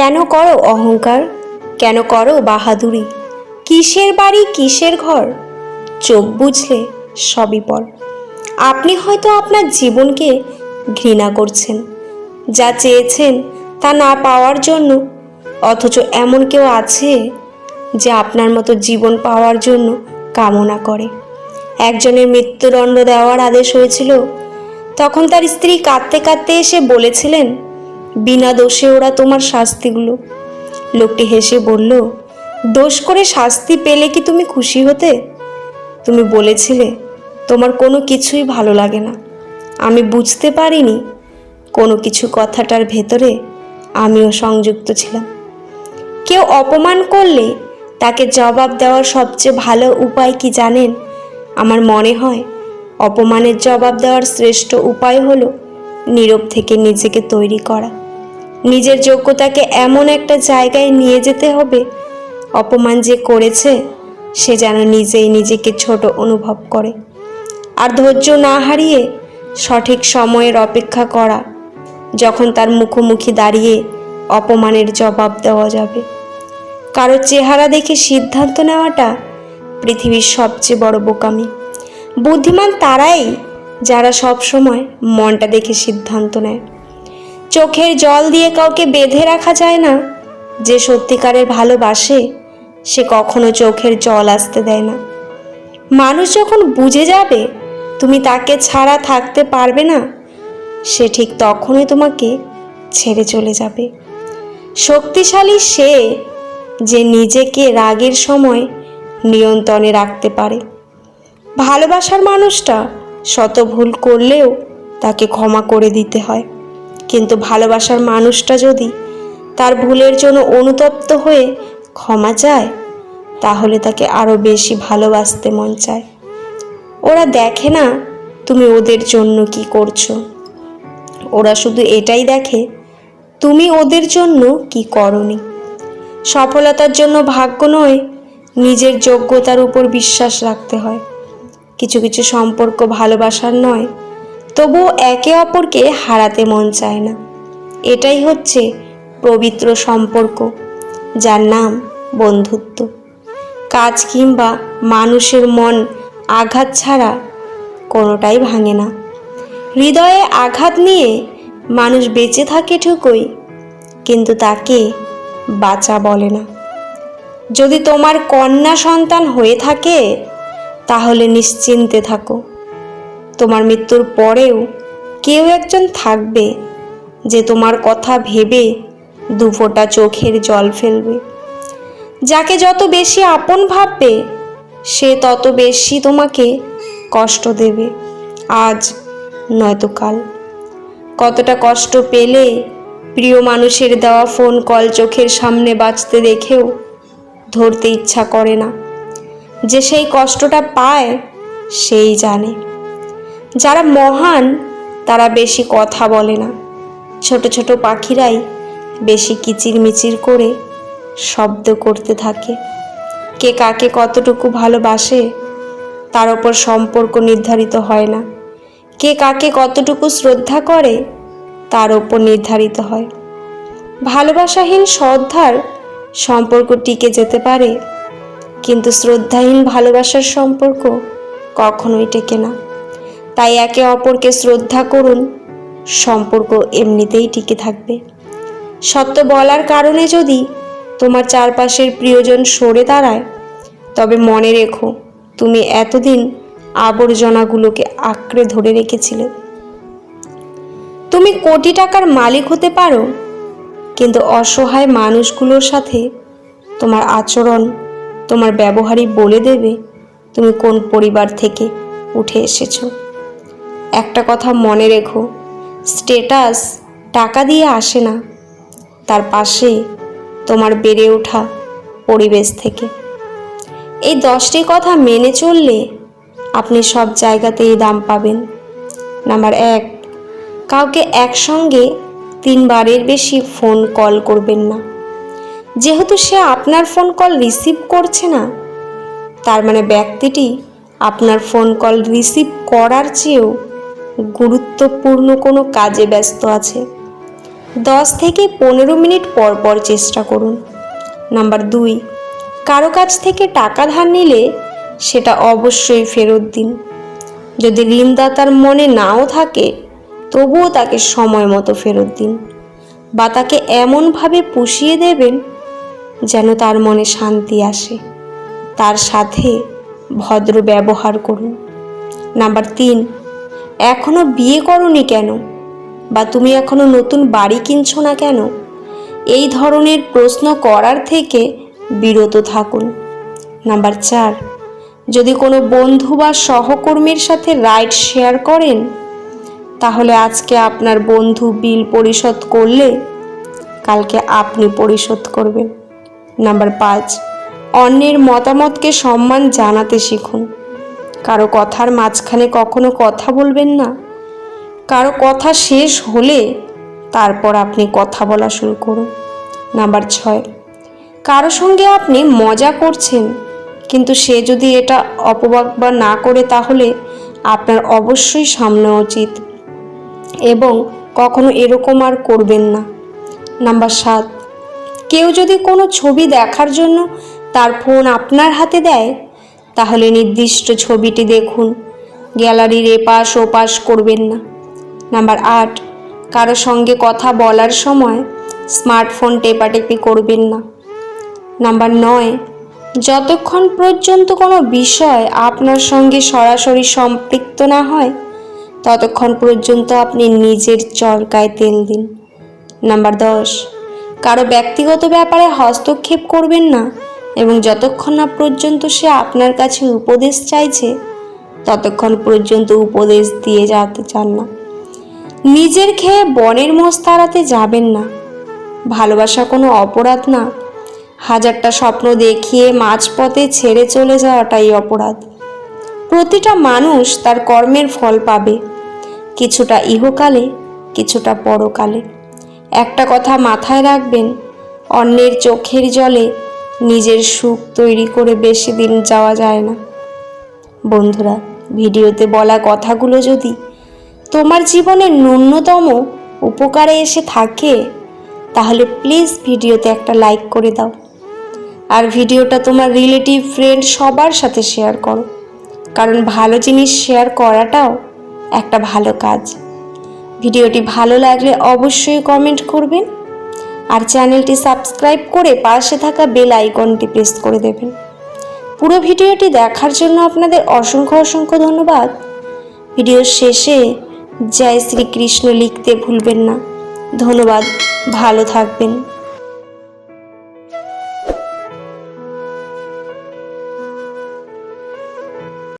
কেন করো অহংকার? কেন করো বাহাদুরি? কিসের বাড়ি, কিসের ঘর? চোখ বুঝলে সবই পর। আপনি হয়তো আপনার জীবনকে ঘৃণা করছেন, যা চেয়েছেন তা না পাওয়ার জন্য, অথচ এমন কেউ আছে যে আপনার মতো জীবন পাওয়ার জন্য কামনা করে। একজনের মৃত্যুদণ্ড দেওয়ার আদেশ হয়েছিল, তখন তার স্ত্রী কাঁদতে কাঁদতে এসে বলেছিলেন বিনা দোষে ওরা তোমার শাস্তিগুলো। লোকটি হেসে বলল, দোষ করে শাস্তি পেলে কি তুমি খুশি হতে? তুমি বলেছিলে, তোমার কোনো কিছুই ভালো লাগে না। আমি বুঝতে পারিনি কোনো কিছু কথাটার ভেতরে আমিও সংযুক্ত ছিলাম। কেউ অপমান করলে তাকে জবাব দেওয়ার সবচেয়ে ভালো উপায় কি জানেন? আমার মনে হয় অপমানের জবাব দেওয়ার শ্রেষ্ঠ উপায় হলো নীরব থেকে নিজেকে তৈরি করা। নিজের যোগ্যতাকে এমন একটা জায়গায় নিয়ে যেতে হবে, অপমান যে করেছে, সে যেন নিজেই নিজেকে ছোট অনুভব করে। আর ধৈর্য না হারিয়ে সঠিক সময়ের অপেক্ষা করা, যখন তার মুখোমুখি দাঁড়িয়ে অপমানের জবাব দেওয়া যাবে। কারও চেহারা দেখে সিদ্ধান্ত নেওয়াটা পৃথিবীর সবচেয়ে বড় বোকামি। বুদ্ধিমান তারাই যারা সব সময় মনটা দেখে সিদ্ধান্ত নেয়। চোখের জল দিয়ে কাউকে বেঁধে রাখা যায় না। যে সত্যিকারের ভালোবাসে, সে কখনো চোখের জল আসতে দেয় না। মানুষ যখন বুঝে যাবে, তুমি তাকে ছাড়া থাকতে পারবে না, সে ঠিক তখনই তোমাকে ছেড়ে চলে যাবে। শক্তিশালী সে যে নিজেকে রাগের সময় নিয়ন্ত্রণে রাখতে পারে। ভালোবাসার মানুষটা শত ভুল করলেও তাকে ক্ষমা করে দিতে হয়। কিন্তু ভালোবাসার মানুষটা যদি তার ভুলের জন্য অনুতপ্ত হয়ে ক্ষমা চায়, তাহলে তাকে আরও বেশি ভালোবাসতে মন চায়। ওরা দেখে না তুমি ওদের জন্য কি করছ। ওরা শুধু এটাই দেখে, তুমি ওদের জন্য কি করনি। সফলতার জন্য ভাগ্য নয়, নিজের যোগ্যতার উপর বিশ্বাস রাখতে হয়। কিছু কিছু সম্পর্ক ভালোবাসার নয় তবুও একে অপরকে হারাতে মন চায় না। এটাই হচ্ছে পবিত্র সম্পর্ক, যার নাম বন্ধুত্ব। কাজ কিংবা মানুষের মন আঘাত ছাড়া কোনোটাই ভাঙে না। হৃদয়ে আঘাত নিয়ে মানুষ বেঁচে থাকে ঠিকই, কিন্তু তাকে বাঁচা বলে না। যদি তোমার কন্যা সন্তান হয়ে থাকে, তাহলে নিশ্চিন্তে থাকো। তোমার মৃত্যুর পরেও কেউ একজন থাকবে যে তোমার কথা ভেবে দুফোঁটা চোখের জল ফেলবে। যাকে যত বেশি আপন ভাববে, সে তত বেশি তোমাকে কষ্ট দেবে। আজ নয়তো কাল। কতটা কষ্ট পেলে প্রিয় মানুষের দেওয়া ফোন কল চোখের সামনে বাঁচতে দেখেও ধরতে ইচ্ছা করে না। যে সেই কষ্টটা পায়, সেই জানে। যারা মহান, তারা বেশি কথা বলে না। ছোট ছোট পাখিরাই বেশি কিচিরমিচির করে শব্দ করতে থাকে। কে কাকে কতটুকু ভালোবাসে, তার ওপর সম্পর্ক নির্ধারিত হয় না। কে কাকে কতটুকু শ্রদ্ধা করে, তার ওপর নির্ধারিত হয়। ভালোবাসাহীন শ্রদ্ধার সম্পর্ক টিকে যেতে পারে, কিন্তু শ্রদ্ধাহীন ভালোবাসার সম্পর্ক কখনোই টেকে না। তাই একে অপরকে শ্রদ্ধা করুন, সম্পর্ক এমনিতেই টিকে থাকবে। সত্য বলার কারণে যদি তোমার চারপাশের প্রিয়জন সরে দাঁড়ায়, তবে মনে রেখো, তুমি এতদিন আবর্জনাগুলোকে আঁকড়ে ধরে রেখেছিলে। তুমি কোটি টাকার মালিক হতে পারো, কিন্তু অসহায় মানুষগুলোর সাথে তোমার আচরণ, তোমার ব্যবহারই বলে দেবে তুমি কোন পরিবার থেকে উঠে এসেছ। একটা কথা মনে রেখো স্টেটাস টাকা দিয়ে আসে না, তার পাশে তোমার বেড়ে ওঠা পরিবেশ থেকে। এই দশটি কথা মেনে চললে আপনি সব জায়গাতেই দাম পাবেন। নাম্বার এক, কাউকে একসঙ্গে তিনবারের বেশি ফোন কল করবেন না। যেহেতু সে আপনার ফোন কল রিসিভ করছে না, তার মানে ব্যক্তিটি আপনার ফোন কল রিসিভ করার চেয়েও গুরুত্বপূর্ণ কোনো কাজে ব্যস্ত আছে? দশ থেকে পনেরো মিনিট পর পর চেষ্টা করুন। নাম্বার দুই, কারও কাছ থেকে টাকা ধার নিলে সেটা অবশ্যই ফেরত দিন। যদি ঋণদাতার মনে নাও থাকে, তবুও তাকে সময় মতো ফেরত দিন বা তাকে এমনভাবে পুষিয়ে দেবেন যেন তার মনে শান্তি আসে। তার সাথে ভদ্র ব্যবহার করুন। নাম্বার তিন এখনও বিয়ে করনি কেন? বা তুমি এখনও নতুন বাড়ি কিনছো না কেন? এই ধরনের প্রশ্ন করার থেকে বিরত থাকুন। নাম্বার চার, যদি কোনো বন্ধু বা সহকর্মীর সাথে রাইড শেয়ার করেন, তাহলে আজকে আপনার বন্ধু বিল পরিশোধ করলে কালকে আপনি পরিশোধ করবেন। নাম্বার পাঁচ, অন্যের মতামতকে সম্মান জানাতে শিখুন। কারও কথার মাঝখানে কখনো কথা বলবেন না। কারও কথা শেষ হলে তারপর আপনি কথা বলা শুরু করুন। নাম্বার ছয়, কারও সঙ্গে আপনি মজা করছেন, কিন্তু সে যদি এটা অপবাক বা না করে তাহলে আপনার অবশ্যই সামনে উচিত এবং কখনো এরকম আর করবেন না। নাম্বার সাত, কেউ যদি কোনো ছবি দেখার জন্য তার ফোন আপনার হাতে দেয় তাহলে নির্দিষ্ট ছবিটি দেখুন। গ্যালারির এপাশ ওপাশ করবেন না। নাম্বার আট, কারও সঙ্গে কথা বলার সময় স্মার্টফোন টেপাটেপি করবেন না। নাম্বার নয়, যতক্ষণ পর্যন্ত কোনো বিষয় আপনার সঙ্গে সরাসরি সম্পৃক্ত না হয়, ততক্ষণ পর্যন্ত আপনি নিজের চরকায় তেল দিন। নাম্বার দশ, কারও ব্যক্তিগত ব্যাপারে হস্তক্ষেপ করবেন না এবং যতক্ষণ না পর্যন্ত সে আপনার কাছে উপদেশ চাইছে, ততক্ষণ পর্যন্ত উপদেশ দিয়ে যাতে চান না। নিজের খেয়ে বনের মোষ তাড়াতে যাবেন না। ভালোবাসা কোনো অপরাধ না। হাজারটা স্বপ্ন দেখিয়ে মাঝপথে ছেড়ে চলে যাওয়াটাই অপরাধ। প্রতিটা মানুষ তার কর্মের ফল পাবে। কিছুটা ইহকালে, কিছুটা পরকালে। একটা কথা মাথায় রাখবেন, অন্যের চোখের জলে নিজের সুখ তৈরি করে বেশি দিন যাওয়া যায় না। বন্ধুরা, ভিডিওতে বলা কথাগুলো যদি তোমার জীবনে ন্যূনতম উপকারে এসে থাকে, তাহলে প্লিজ ভিডিওতে একটা লাইক করে দাও। আর ভিডিওটা তোমার রিলেটিভ ফ্রেন্ড সবার সাথে শেয়ার করো। কারণ ভালো জিনিস শেয়ার করাটাও একটা ভালো কাজ। ভিডিওটি ভালো লাগলে অবশ্যই কমেন্ট করবেন। আর চ্যানেলটি সাবস্ক্রাইব করে পাশে থাকা বেল আইকনটি প্রেস করে দেবেন। পুরো ভিডিওটি দেখার জন্য আপনাদের অসংখ্য অসংখ্য ধন্যবাদ। ভিডিওর শেষে জয় শ্রীকৃষ্ণ লিখতে ভুলবেন না। ধন্যবাদ, ভালো থাকবেন।